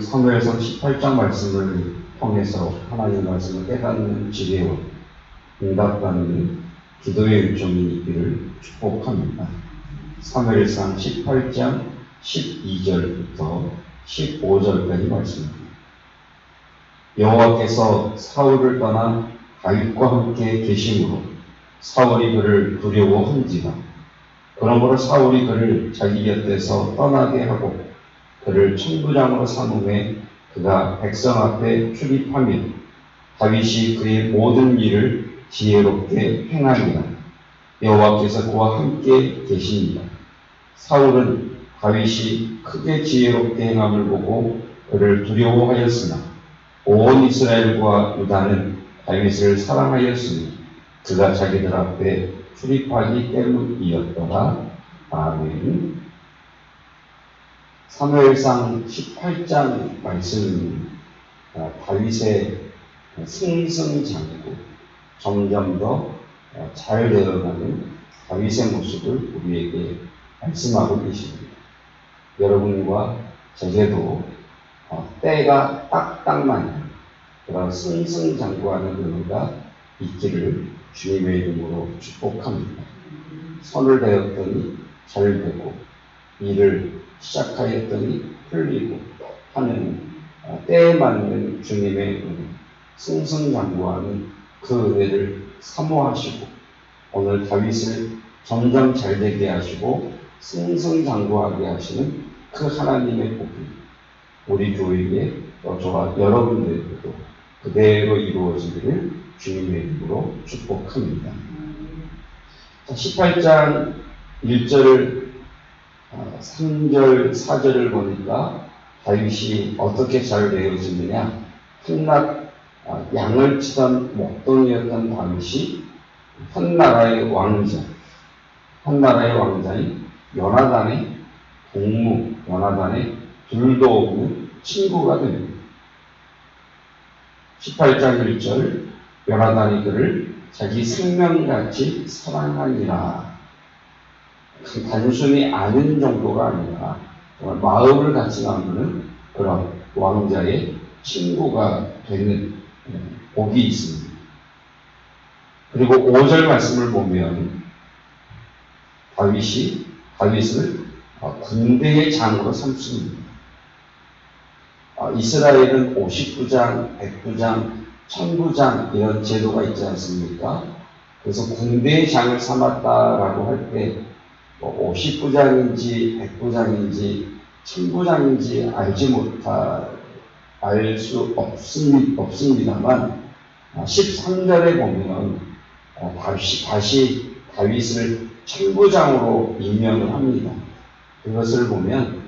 사무엘서 18장 말씀을 통해서 하나님의 말씀을 깨닫는 지혜와 응답받는 기도의 요청이 있기를 축복합니다. 사무엘상 18장 12절부터 15절까지 말씀입니다. 여호와께서 사울을 떠나 다윗과 함께 계심으로 사울이 그를 두려워한지라 그러므로 사울이 그를 자기 곁에서 떠나게 하고 그를 천부장으로 삼음에 그가 백성 앞에 출입하며 다윗이 그의 모든 일을 지혜롭게 행하니라 여호와께서 그와 함께 계십니다. 사울은 다윗이 크게 지혜롭게 행함을 보고 그를 두려워하였으나 온 이스라엘과 유다는 다윗을 사랑하였으니 그가 자기들 앞에 출입하기 때문이었더라. 아멘. 사무엘상 18장 말씀 어, 다윗의 승승장구 점점 더 잘 되어가는 다윗의 모습을 우리에게 말씀하고 계십니다. 여러분과 제게도 어, 때가 딱딱 맞는 그런 승승장구하는 은혜가 있기를 주님의 이름으로 축복합니다. 선을 되었더니 잘 되고 일을 시작하였더니 풀리고 하는 어, 때에 맞는 주님의 은혜, 승승장구하는 그 은혜를 사모하시고 오늘 다윗을 점점 잘되게 하시고 승승장구하게 하시는 그 하나님의 복이 우리 교회에 또 저와 여러분들에게도 그대로 이루어지기를 주님의 이름으로 축복합니다. 18장 1절을 3절, 4절을 보니까 다윗이 어떻게 잘 되어지느냐 한낱 아, 양을 치던 목동이었던 다윗이 한 나라의 왕자, 한 나라의 왕자인 요나단의 동무, 요나단의 둘도 없는 친구가 됩니다. 18장 1절 요나단이 그를 자기 생명같이 사랑하니라. 단순히 아는 정도가 아니라 마음을 같이 나누는 그런 왕자의 친구가 되는 복이 있습니다. 그리고 5절 말씀을 보면 다윗이 다윗을 군대의 장으로 삼습니다. 이스라엘은 59장, 109장, 1000부장 이런 제도가 있지 않습니까? 그래서 군대의 장을 삼았다라고 할 때 50부장인지 100부장인지 1000부장인지 알지 못할 알수 없습니다만 13절에 보면 다시, 다시 다윗을 천부장으로 임명을 합니다. 그것을 보면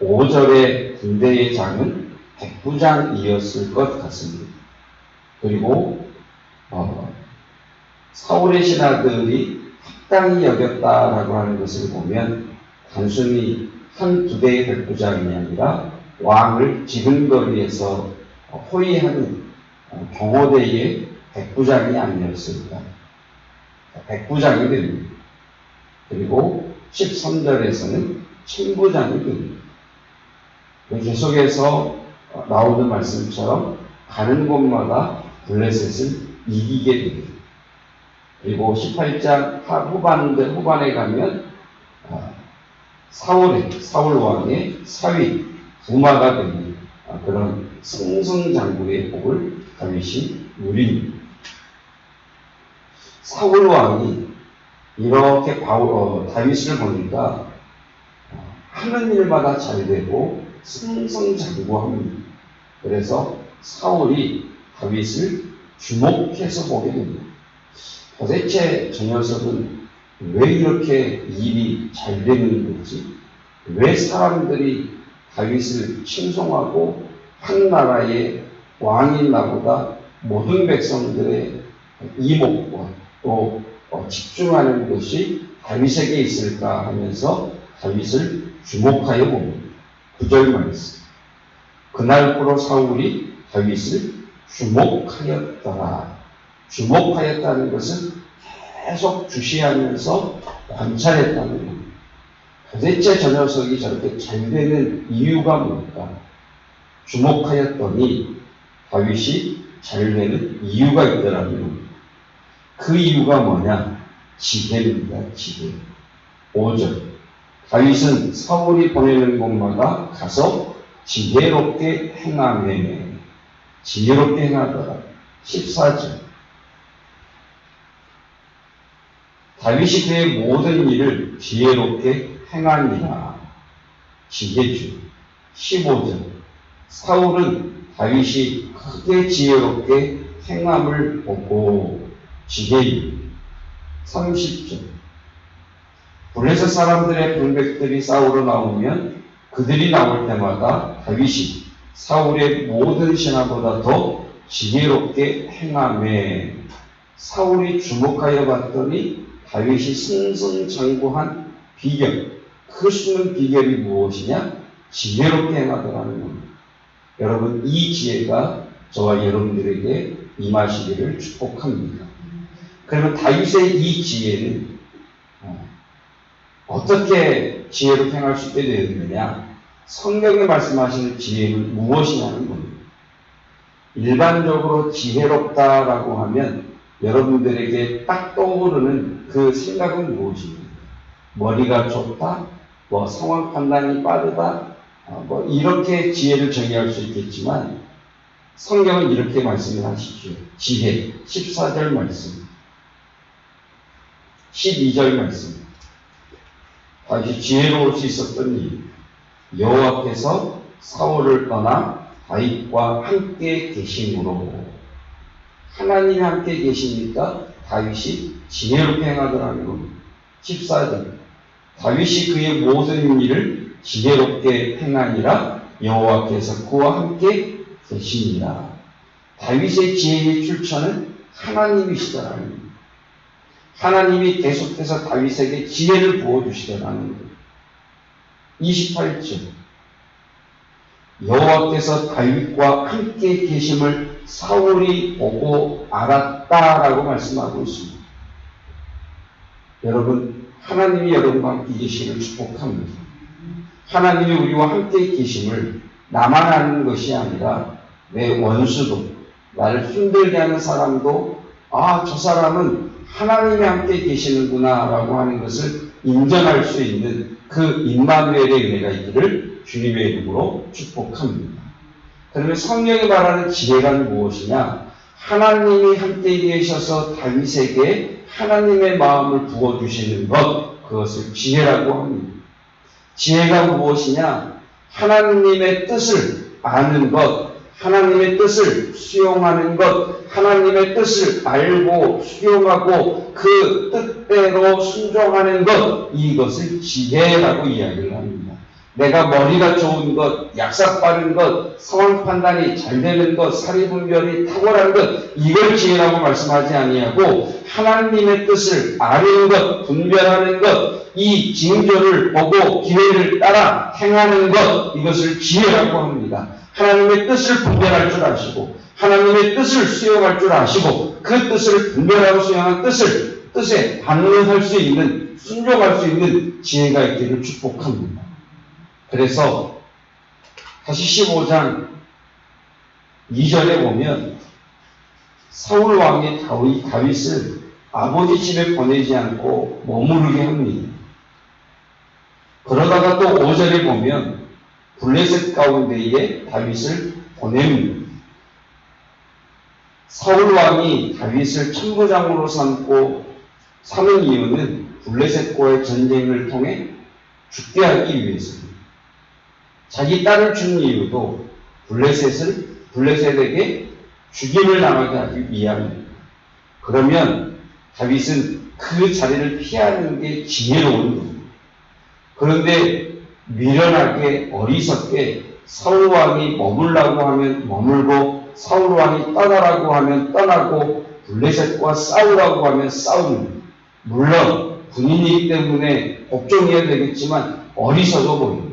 5절의 군대의 장은 백부장이었을 것 같습니다. 그리고 어, 사울의 신하들이 합당히 여겼다라고 하는 것을 보면 단순히 한 부대의 백부장이 아니라 왕을 지근거리에서 호위하는 경호대의 백부장이 아니었을까. 백부장이 됩니다. 그리고 13절에서는 천부장이 됩니다. 계속해서 나오는 말씀처럼 가는 곳마다 블레셋을 이기게 됩니다. 그리고 18장 후반, 후반에 가면 사울의, 사울 왕의 사위, 부마가 되는 그런 승승장구의 복을 다윗이 누립니다. 사울 왕이 이렇게 어, 다윗을 보니까 하는 일마다 잘 되고 승승장구합니다. 그래서 사울이 다윗을 주목해서 보게 됩니다. 도대체 저 녀석은 왜 이렇게 일이 잘 되는 건지, 왜 사람들이 다윗을 칭송하고 한 나라의 왕인 나보다 모든 백성들의 이목과 또 어, 집중하는 것이 다윗에게 있을까 하면서 다윗을 주목하여 봅니다. 구절 말씀. 그날부로 사울이 다윗을 주목하였더라. 주목하였다는 것은 계속 주시하면서 관찰했다는 겁니다. 도대체 저 녀석이 저렇게 잘 되는 이유가 뭘까? 주목하였더니 다윗이 잘 되는 이유가 있더라는 겁니다. 그 이유가 뭐냐? 지혜입니다. 지혜. 5절. 다윗은 사울이 보내는 곳마다 가서 지혜롭게 행하매 지혜롭게 행하더라. 14절. 다윗이 그의 모든 일을 지혜롭게 행하니라. 지혜주. 15절. 사울은 다윗이 크게 지혜롭게 행함을 보고 지혜유. 30절. 블레셋 사람들의 병백들이 싸우러 나오면 그들이 나올 때마다 다윗이 사울의 모든 신하보다 더 지혜롭게 행함에 사울이 주목하여 봤더니 다윗이 승승장구한 비결, 그 숨은 비결이 무엇이냐? 지혜롭게 행하더라는 겁니다. 여러분, 이 지혜가 저와 여러분들에게 임하시기를 축복합니다. 그러면 다윗의 이 지혜는 어, 어떻게 지혜롭게 행할 수 있게 되었느냐? 성경에 말씀하시는 지혜는 무엇이냐는 겁니다. 일반적으로 지혜롭다라고 하면 여러분들에게 딱 떠오르는 그 생각은 무엇입니까? 머리가 좋다, 뭐 상황 판단이 빠르다, 어, 뭐 이렇게 지혜를 정의할 수 있겠지만 성경은 이렇게 말씀을 하시죠. 지혜 14절 말씀, 12절 말씀. 다시 지혜로울 수 있었던 이유. 여호와께서 사울을 떠나 다윗과 함께 계심으로 하나님이 함께 계시니까 다윗이 지혜롭게 행하더라는 겁니다. 14절 다윗이 그의 모든 일을 지혜롭게 행하니라 여호와께서 그와 함께 계시니라. 다윗의 지혜의 출처는 하나님이시더라는 겁니다. 하나님이 계속해서 다윗에게 지혜를 부어주시더라는 겁니다. 28절 여호와께서 다윗과 함께 계심을 사울이 보고 알았다라고 말씀하고 있습니다. 여러분, 하나님이 여러분과 함께 계시기를 축복합니다. 하나님이 우리와 함께 계심을 나만 아는 것이 아니라 내 원수도 나를 힘들게 하는 사람도 아, 저 사람은 하나님이 함께 계시는구나 라고 하는 것을 인정할 수 있는 그 임마누엘의 은혜가 있기를 주님의 이름으로 축복합니다. 그러면 성경이 말하는 지혜란 무엇이냐? 하나님이 함께 계셔서 다윗에게 하나님의 마음을 부어주시는 것, 그것을 지혜라고 합니다. 지혜가 무엇이냐? 하나님의 뜻을 아는 것, 하나님의 뜻을 수용하는 것, 하나님의 뜻을 알고 수용하고 그 뜻대로 순종하는 것, 이것을 지혜라고 이야기를 합니다. 내가 머리가 좋은 것, 약삭 빠른 것, 상황 판단이 잘 되는 것, 사리 분별이 탁월한 것, 이걸 지혜라고 말씀하지 아니하고 하나님의 뜻을 아는 것, 분별하는 것, 이 징조를 보고 기회를 따라 행하는 것, 이것을 지혜라고 합니다. 하나님의 뜻을 분별할 줄 아시고, 하나님의 뜻을 수용할 줄 아시고, 그 뜻을 분별하고 수용한 뜻을, 뜻에 반응할 수 있는, 순종할 수 있는 지혜가 있기를 축복합니다. 그래서, 다시 15장 2절에 보면, 사울 왕이 다윗, 다윗을 아버지 집에 보내지 않고 머무르게 합니다. 그러다가 또 5절에 보면 블레셋 가운데에 다윗을 보냅니다. 사울 왕이 다윗을 참부장으로 삼고 삼은 이유는 블레셋과의 전쟁을 통해 죽게 하기 위해서입니다. 자기 딸을 준 이유도 블레셋을 블레셋에게 죽임을 당하게 하기 위함입니다. 그러면 다윗은 그 자리를 피하는 게 지혜로운 겁니다. 그런데 미련하게 어리석게 사울 왕이 머물라고 하면 머물고 사울 왕이 떠나라고 하면 떠나고 블레셋과 싸우라고 하면 싸웁니다. 물론 군인이기 때문에 복종해야 되겠지만 어리석어 보입니다.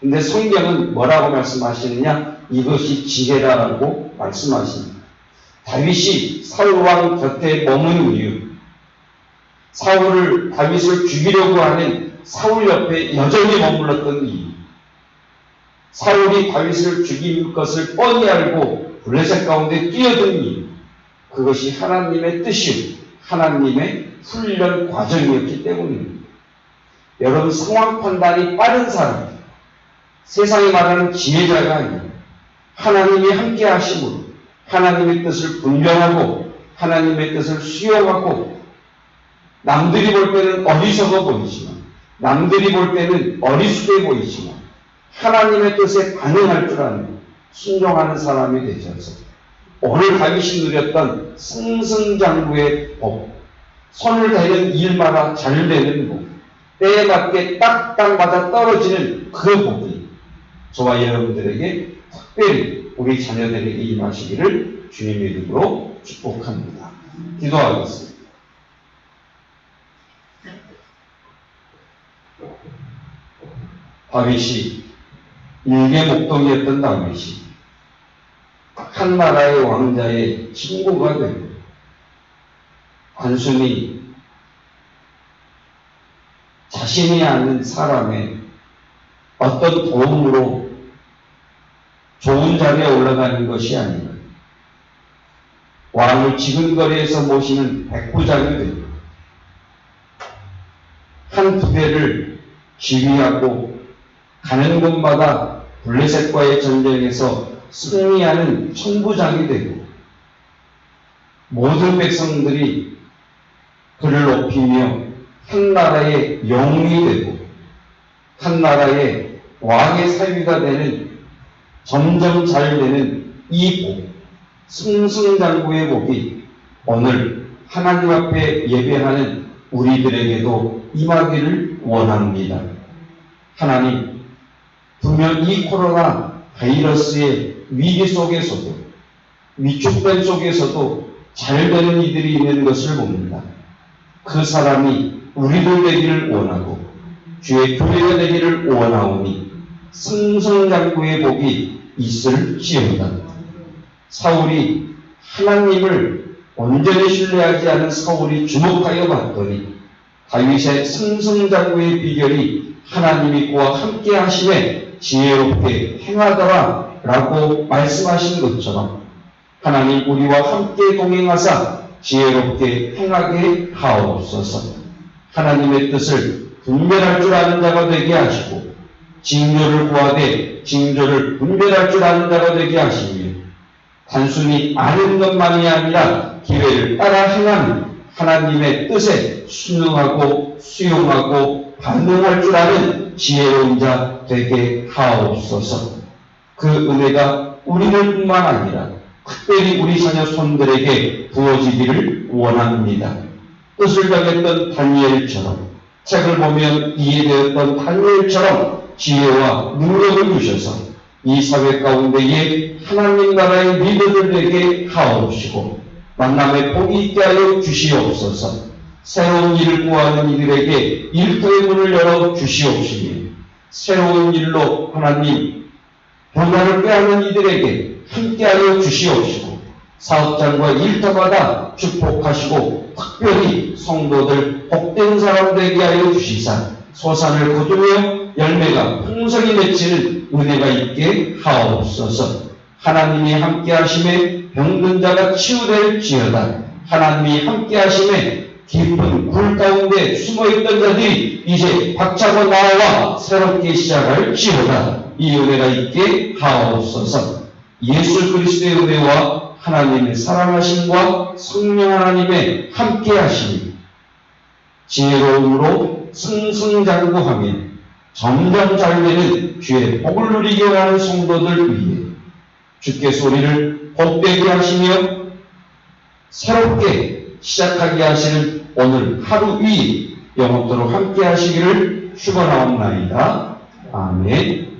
근데 성경은 뭐라고 말씀하시느냐? 이것이 지혜다라고 말씀하십니다. 다윗이 사울 왕 곁에 머문 이유, 사울을 다윗을 죽이려고 하는 사울 옆에 여전히 머물렀던 이유. 사울이 다윗을 죽일 것을 뻔히 알고 블레셋 가운데 뛰어드니 그것이 하나님의 뜻이요 하나님의 훈련 과정이었기 때문입니다. 여러분 상황 판단이 빠른 사람, 세상에 말하는 지혜자가 아니라 하나님이 함께 하심으로 하나님의 뜻을 분별하고 하나님의 뜻을 수용하고 남들이 볼 때는 어리석어 보이지만 남들이 볼 때는 어리숙해 보이지만 하나님의 뜻에 반응할 줄 아는 순종하는 사람이 되셔서 오늘 다윗이 누렸던 승승장구의 법, 손을 대는 일마다 잘 되는 복, 때에 맞게 딱딱 맞아 떨어지는 그 복이 저와 여러분들에게 특별히 우리 자녀들에게 임하시기를 주님의 이름으로 축복합니다. 기도하겠습니다. 다윗이 일개 목동이었던 다윗이 한 나라의 왕자의 친구가 되고 단순히 자신이 아는 사람의 어떤 도움으로 좋은 자리에 올라가는 것이 아니라 왕을 지근거리에서 모시는 백부장이 되고 한 부대를 지휘하고 가는 곳마다 블레셋과의 전쟁에서 승리하는 천부장이 되고 모든 백성들이 그를 높이며 한 나라의 영웅이 되고 한 나라의 왕의 사위가 되는 점점 잘 되는 이 복, 승승장구의 복이 오늘 하나님 앞에 예배하는 우리들에게도 임하기를 원합니다. 하나님, 분명 이 코로나 바이러스의 위기 속에서도 위축된 속에서도 잘 되는 이들이 있는 것을 봅니다. 그 사람이 우리들 되기를 원하고 주의 교회가 되기를 원하오니 승승장구의 복이 있을지어다. 사울이 하나님을 온전히 신뢰하지 않은 사울이 주목하여 봤더니 다윗의 승승장구의 비결이 하나님이 그와 함께 하심에 지혜롭게 행하더라 라고 말씀하신 것처럼 하나님 우리와 함께 동행하사 지혜롭게 행하게 하옵소서 하나님의 뜻을 분별할 줄 아는 자가 되게 하시고 징조를 구하되 징조를 분별할 줄 아는 자가 되게 하시며 단순히 아는 것만이 아니라 기회를 따라 행하는 하나님의 뜻에 순응하고 수용하고 반응할 줄 아는 지혜로운 자 되게 하옵소서. 그 은혜가 우리들 뿐만 아니라 특별히 우리 자녀 손들에게 부어지기를 원합니다. 뜻을 정했던 다니엘처럼 책을 보면 이해되었던 다니엘처럼 지혜와 능력을 주셔서 이 사회 가운데에 하나님 나라의 리더들에게 하옵시고 만남의 복이 있게 하여 주시옵소서. 새로운 일을 구하는 이들에게 일터의 문을 열어 주시옵시며 새로운 일로 하나님 변화를 꾀하는 이들에게 함께하여 주시옵시고 사업장과 일터마다 축복하시고 특별히 성도들 복된 사람 되게 하여 주시사 소산을 거두며 열매가 풍성히 맺히는 은혜가 있게 하옵소서. 하나님이 함께 하심에 병든 자가 치유될지어다. 하나님이 함께 하심에 깊은 굴 가운데 숨어있던 자들이 이제 박차고 나와 새롭게 시작할지어다. 이 은혜가 있게 하옵소서. 예수 그리스도의 은혜와 하나님의 사랑하심과 성령 하나님의 함께 하심이 지혜로움으로 승승장구하며 점점 잘 되는 주의 복을 누리게 하는 성도들 위해 주께서 우리를 복되게 하시며 새롭게 시작하게 하시는 오늘 하루 위 영원토록 함께 하시기를 축원하옵나이다. 아멘.